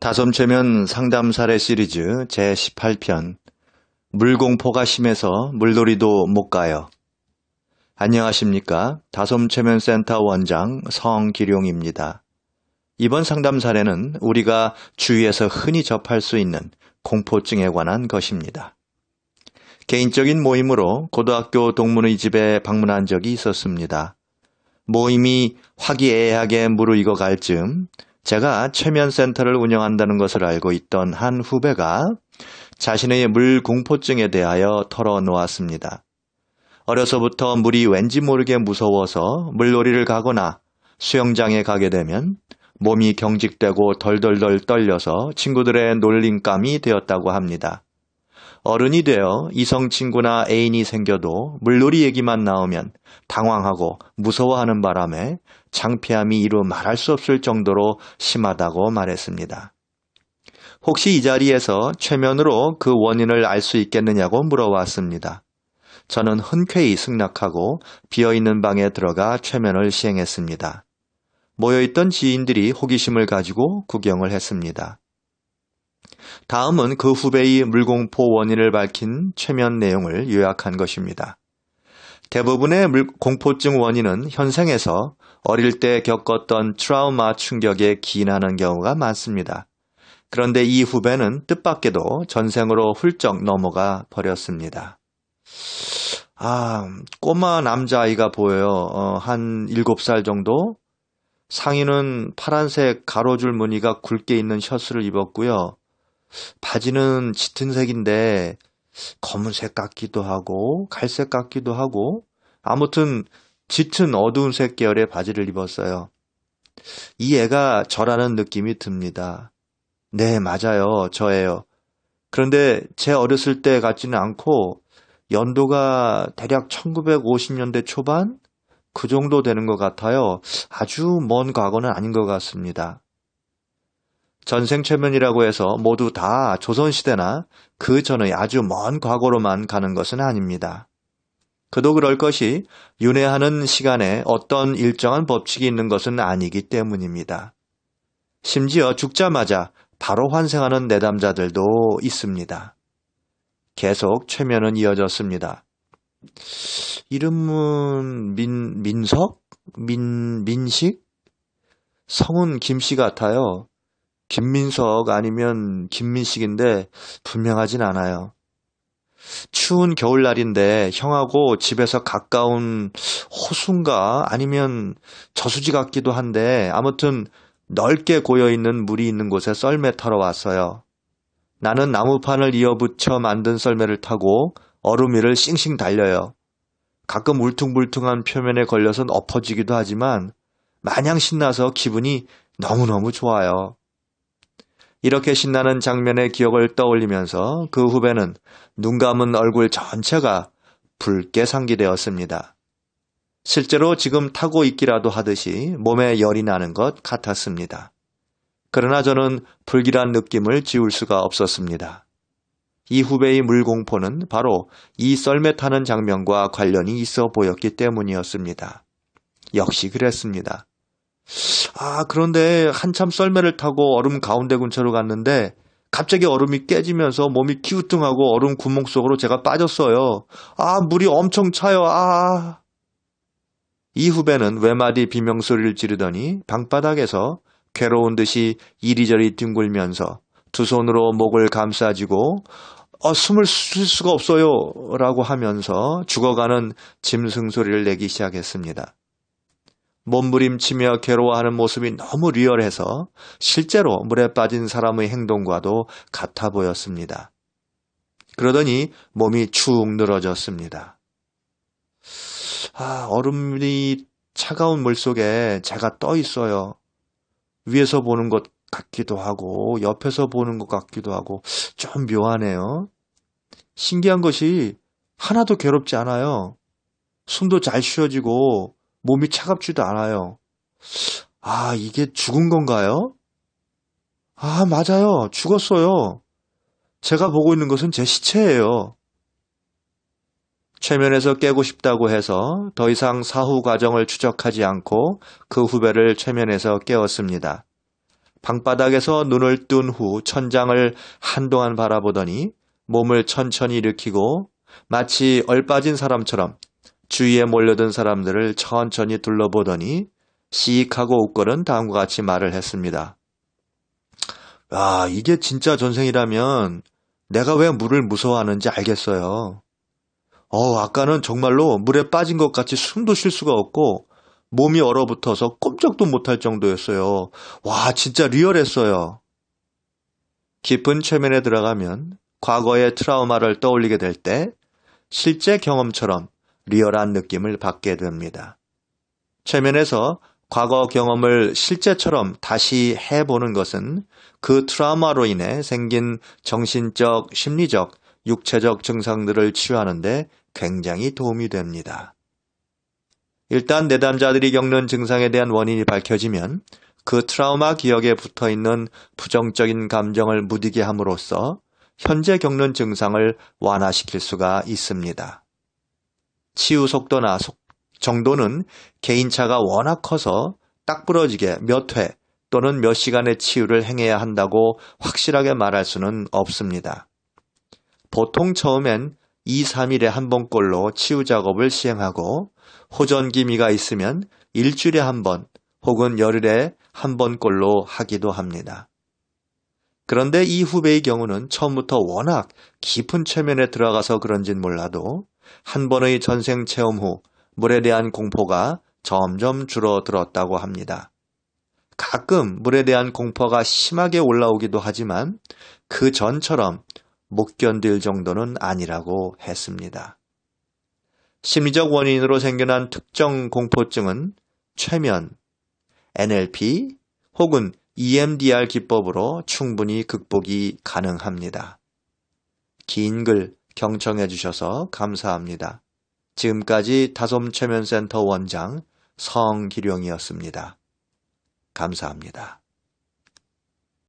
다솜체면 상담 사례 시리즈 제18편 물공포가 심해서 물놀이도 못 가요. 안녕하십니까. 다솜체면센터 원장 성기룡입니다. 이번 상담 사례는 우리가 주위에서 흔히 접할 수 있는 공포증에 관한 것입니다. 개인적인 모임으로 고등학교 동문의 집에 방문한 적이 있었습니다. 모임이 화기애애하게 무르익어 갈 즈음 제가 최면센터를 운영한다는 것을 알고 있던 한 후배가 자신의 물 공포증에 대하여 털어놓았습니다. 어려서부터 물이 왠지 모르게 무서워서 물놀이를 가거나 수영장에 가게 되면 몸이 경직되고 덜덜덜 떨려서 친구들의 놀림감이 되었다고 합니다. 어른이 되어 이성 친구나 애인이 생겨도 물놀이 얘기만 나오면 당황하고 무서워하는 바람에 창피함이 이루 말할 수 없을 정도로 심하다고 말했습니다. 혹시 이 자리에서 최면으로 그 원인을 알 수 있겠느냐고 물어왔습니다. 저는 흔쾌히 승낙하고 비어있는 방에 들어가 최면을 시행했습니다. 모여있던 지인들이 호기심을 가지고 구경을 했습니다. 다음은 그 후배의 물공포 원인을 밝힌 최면 내용을 요약한 것입니다. 대부분의 공포증 원인은 현생에서 어릴 때 겪었던 트라우마 충격에 기인하는 경우가 많습니다. 그런데 이 후배는 뜻밖에도 전생으로 훌쩍 넘어가 버렸습니다. 아, 꼬마 남자아이가 보여요. 어, 한 7살 정도? 상의는 파란색 가로줄 무늬가 굵게 있는 셔츠를 입었고요. 바지는 짙은 색인데 검은색 같기도 하고 갈색 같기도 하고 아무튼 짙은 어두운 색 계열의 바지를 입었어요. 이 애가 저라는 느낌이 듭니다. 네, 맞아요. 저예요. 그런데 제 어렸을 때 같지는 않고 연도가 대략 1950년대 초반? 그 정도 되는 것 같아요. 아주 먼 과거는 아닌 것 같습니다. 전생최면이라고 해서 모두 다 조선시대나 그 전의 아주 먼 과거로만 가는 것은 아닙니다. 그도 그럴 것이 윤회하는 시간에 어떤 일정한 법칙이 있는 것은 아니기 때문입니다. 심지어 죽자마자 바로 환생하는 내담자들도 있습니다. 계속 최면은 이어졌습니다. 이름은 민, 민석? 민, 민식? 성은 김씨 같아요. 김민석 아니면 김민식인데 분명하진 않아요. 추운 겨울날인데 형하고 집에서 가까운 호수인가 아니면 저수지 같기도 한데 아무튼 넓게 고여있는 물이 있는 곳에 썰매 타러 왔어요. 나는 나무판을 이어붙여 만든 썰매를 타고 얼음 위를 싱싱 달려요. 가끔 울퉁불퉁한 표면에 걸려선 엎어지기도 하지만 마냥 신나서 기분이 너무너무 좋아요. 이렇게 신나는 장면의 기억을 떠올리면서 그 후배는 눈 감은 얼굴 전체가 붉게 상기되었습니다. 실제로 지금 타고 있기라도 하듯이 몸에 열이 나는 것 같았습니다. 그러나 저는 불길한 느낌을 지울 수가 없었습니다. 이 후배의 물공포는 바로 이 썰매 타는 장면과 관련이 있어 보였기 때문이었습니다. 역시 그랬습니다. 아, 그런데 한참 썰매를 타고 얼음 가운데 근처로 갔는데 갑자기 얼음이 깨지면서 몸이 기우뚱하고 얼음 구멍 속으로 제가 빠졌어요. 아, 물이 엄청 차요. 아. 이 후배는 외마디 비명소리를 지르더니 방바닥에서 괴로운 듯이 이리저리 뒹굴면서 두 손으로 목을 감싸지고 어, 숨을 쉴 수가 없어요. 라고 하면서 죽어가는 짐승 소리를 내기 시작했습니다. 몸부림치며 괴로워하는 모습이 너무 리얼해서 실제로 물에 빠진 사람의 행동과도 같아 보였습니다. 그러더니 몸이 축 늘어졌습니다. 아, 얼음이 차가운 물 속에 제가 떠 있어요. 위에서 보는 것 같기도 하고, 옆에서 보는 것 같기도 하고, 좀 묘하네요. 신기한 것이 하나도 괴롭지 않아요. 숨도 잘 쉬어지고, 몸이 차갑지도 않아요. 아, 이게 죽은 건가요? 아, 맞아요. 죽었어요. 제가 보고 있는 것은 제 시체예요. 최면에서 깨고 싶다고 해서 더 이상 사후 과정을 추적하지 않고 그 후배를 최면에서 깨웠습니다. 방바닥에서 눈을 뜬 후 천장을 한동안 바라보더니 몸을 천천히 일으키고 마치 얼빠진 사람처럼 주위에 몰려든 사람들을 천천히 둘러보더니 시익하고 웃거는 다음과 같이 말을 했습니다. 아, 이게 진짜 전생이라면 내가 왜 물을 무서워하는지 알겠어요. 어, 아까는 정말로 물에 빠진 것 같이 숨도 쉴 수가 없고 몸이 얼어붙어서 꼼짝도 못할 정도였어요. 와, 진짜 리얼했어요. 깊은 최면에 들어가면 과거의 트라우마를 떠올리게 될 때 실제 경험처럼 리얼한 느낌을 받게 됩니다. 최면에서 과거 경험을 실제처럼 다시 해보는 것은 그 트라우마로 인해 생긴 정신적, 심리적, 육체적 증상들을 치유하는데 굉장히 도움이 됩니다. 일단 내담자들이 겪는 증상에 대한 원인이 밝혀지면 그 트라우마 기억에 붙어 있는 부정적인 감정을 무디게 함으로써 현재 겪는 증상을 완화시킬 수가 있습니다. 치유 속도나 속, 정도는 개인차가 워낙 커서 딱 부러지게 몇 회 또는 몇 시간의 치유를 행해야 한다고 확실하게 말할 수는 없습니다. 보통 처음엔 2, 3일에 한 번꼴로 치유 작업을 시행하고 호전기미가 있으면 일주일에 한 번 혹은 열흘에 한 번꼴로 하기도 합니다. 그런데 이 후배의 경우는 처음부터 워낙 깊은 최면에 들어가서 그런진 몰라도 한 번의 전생 체험 후 물에 대한 공포가 점점 줄어들었다고 합니다. 가끔 물에 대한 공포가 심하게 올라오기도 하지만 그 전처럼 못 견딜 정도는 아니라고 했습니다. 심리적 원인으로 생겨난 특정 공포증은 최면, NLP 혹은 EMDR 기법으로 충분히 극복이 가능합니다. 긴 글 경청해 주셔서 감사합니다. 지금까지 다솜 최면센터 원장 성기룡이었습니다. 감사합니다.